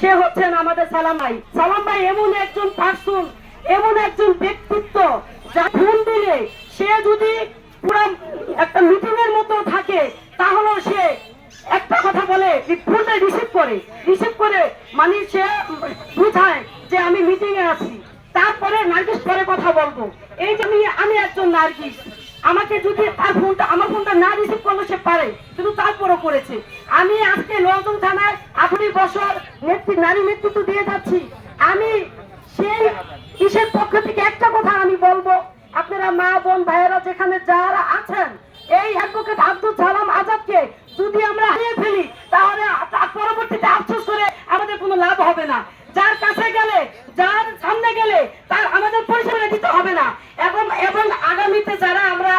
সে হচ্ছেন আমাদের সালাম ভাই। সালাম ভাই এমন একজন পার্সন এমন একজন ব্যক্তিত্ব, যা ফোন দিলে সে যদি পুরো একটা মিটিং এর মতো থাকে, তাহলেও সে একটা কথা বলে ফোনটা রিসিভ করে। রিসিভ করে মানে সে বুঝায় যে আমি মিটিং এ আছি। তারপরে নার্গিস পরে কথা বলব। এই যে আমি একজন নার্গিস। আমাকে যদি তার ফোনটা, আমার ফোনটা না রিসিভ করলে সে পারে, কিন্তু তারপরও করেছে। আমি আজকে লন্ডন থানায় আঠারো বছর নেতৃ নারী নেতৃত্ব দিয়ে যাচ্ছি। আমি সেই কিসের পক্ষ থেকে একটা কথা আমি বলব? আপনারা মা, বোন, ভাইয়েরা যেখানে যারা আছেন, এই অ্যাডভোকেট আব্দুল সালাম আজাদকে যদি আমরা হারিয়ে ফেলি, তাহলে পরবর্তীতে আফসোস করে আমাদের কোনো লাভ হবে না। যার কাছে গেলে, যার সামনে গেলে তার আমাদের পরিচয় দিতে হবে না। এবং এবং আগামীতে যারা আমরা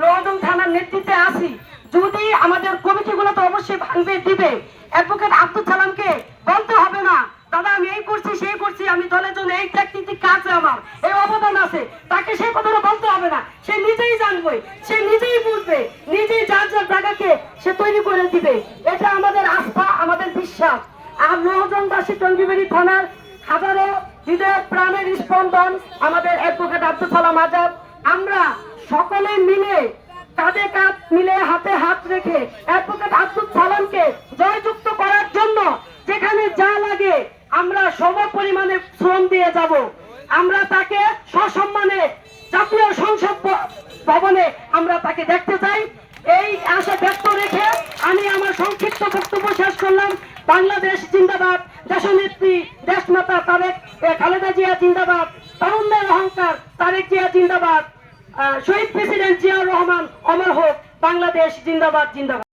লন্ডন থানার নেতৃত্বে আছি, যদি আমাদের কমিটিগুলো তো অবশ্যই ভাঙবে, দিবে। অ্যাডভোকেট আব্দুল সালামকে বলতে হবে না। দাদা, আমি এই করছি, সেই করছি, আমি দলের জন্য এই টেকনিক কাজ আমার, এই অবদান আছে। তাকে সেই কথাটা বলতে হবে না। সে নিজেই জানবে, সে নিজেই বুঝবে, নিজেই যার যার জায়গাকে সে তৈরি করে দিবে। এটা আমাদের আস্থা, আমাদের বিশ্বাস। আর মহাজনবাসী টঙ্গিবাড়ি থানার হাজারো হৃদয় প্রাণের স্পন্দন আমাদের অ্যাডভোকেট আব্দুল সালাম আজাদ। আমরা সকলে মিলে, কাঁধে কাঁধ মিলে হাতে হাত রেখে অ্যাডভোকেট আব্দুল সালামকে জয়যুক্ত আমরা সম পরিমাণে শ্রম দিয়ে যাব। আমরা তাকে সসম্মানে জাতীয় সংসদ ভবনে আমরা তাকে দেখতে চাই। এই আশা ব্যক্ত রেখে আমি আমার সংক্ষিপ্ত বক্তব্য শেষ করলাম। বাংলাদেশ জিন্দাবাদ দেশ দেশনেত্রী, দেশমাতা তারেক খালেদা জিয়া জিন্দাবাদ তারুণ্যের অহংকার, তারেক জিয়া জিন্দাবাদ শহীদ প্রেসিডেন্ট জিয়া রহমান অমর হোক, বাংলাদেশ জিন্দাবাদ জিন্দাবাদ।